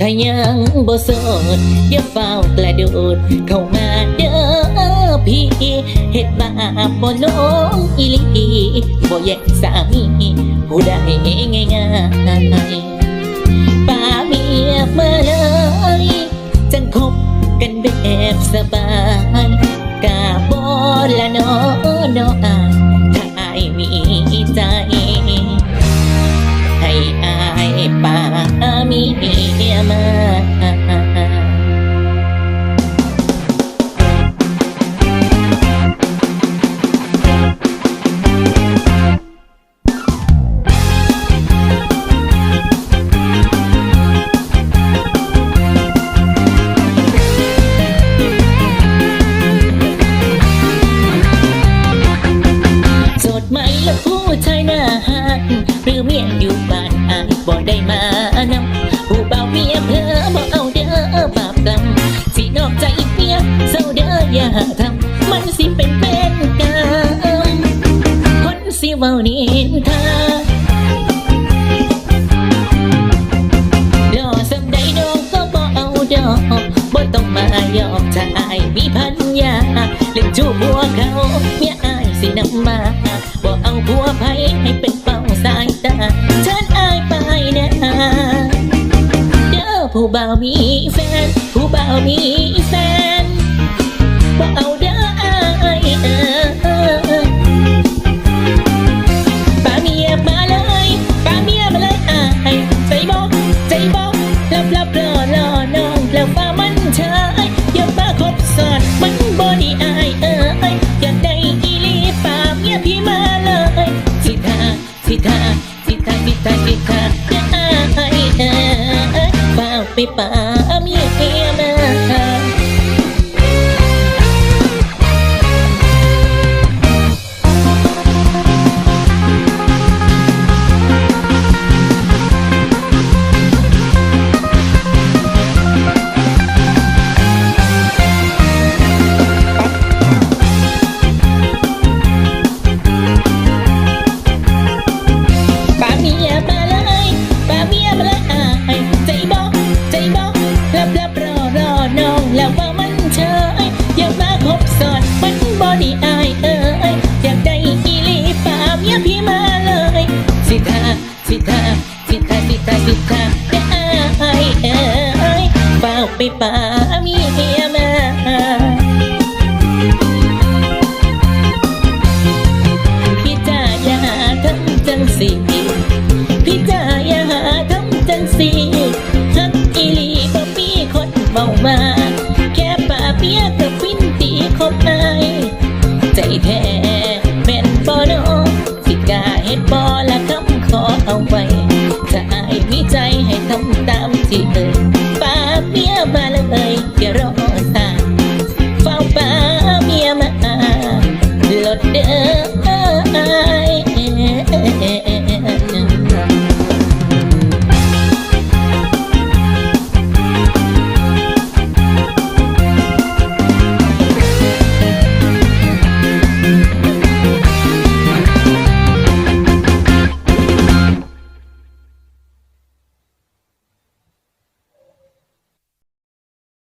ทะยังบ่โสดอย่าเฝ้ากระโดดเข้ามาเด้อพี่เฮ็ดบาปบ่ลงอีหลีบ่แยกสามีผู้ใดง่ายๆป่าเมียมาเลยจังคบกันแบบสบายกาบ่ละนาะเนาะอยถ้า สดไหมและผู้ชายหน้าหักหรือเมียอยู่บ้านอายบ่ได้มานำ ผู้เบาเมียเพอบ่เอาเด้อบาปกรรมสินอกใจเมียเศร้าเด้ออย่าทำมันสิเป็นเป็นกรรมคนสิเว้านินทารอสำใดน้องก็บ่เอาดอกบ่ต้องมายอมถ้าอายมีพันยาเล่นจูบหัวเขาเมียอายสินำมา บ่าวมีแฟนผู้บ่าวมีแฟน ป้า สิท่าสิท่าสิท่าสิท่าไอ้ไอ้เฝ้าไปป่ามีเมียมาพี่จ้าอย่าทำจังสิพี่จ้าอย่าทำจังสิฮักอีลีบ่มีคนเมามาแค่ป่าเปียก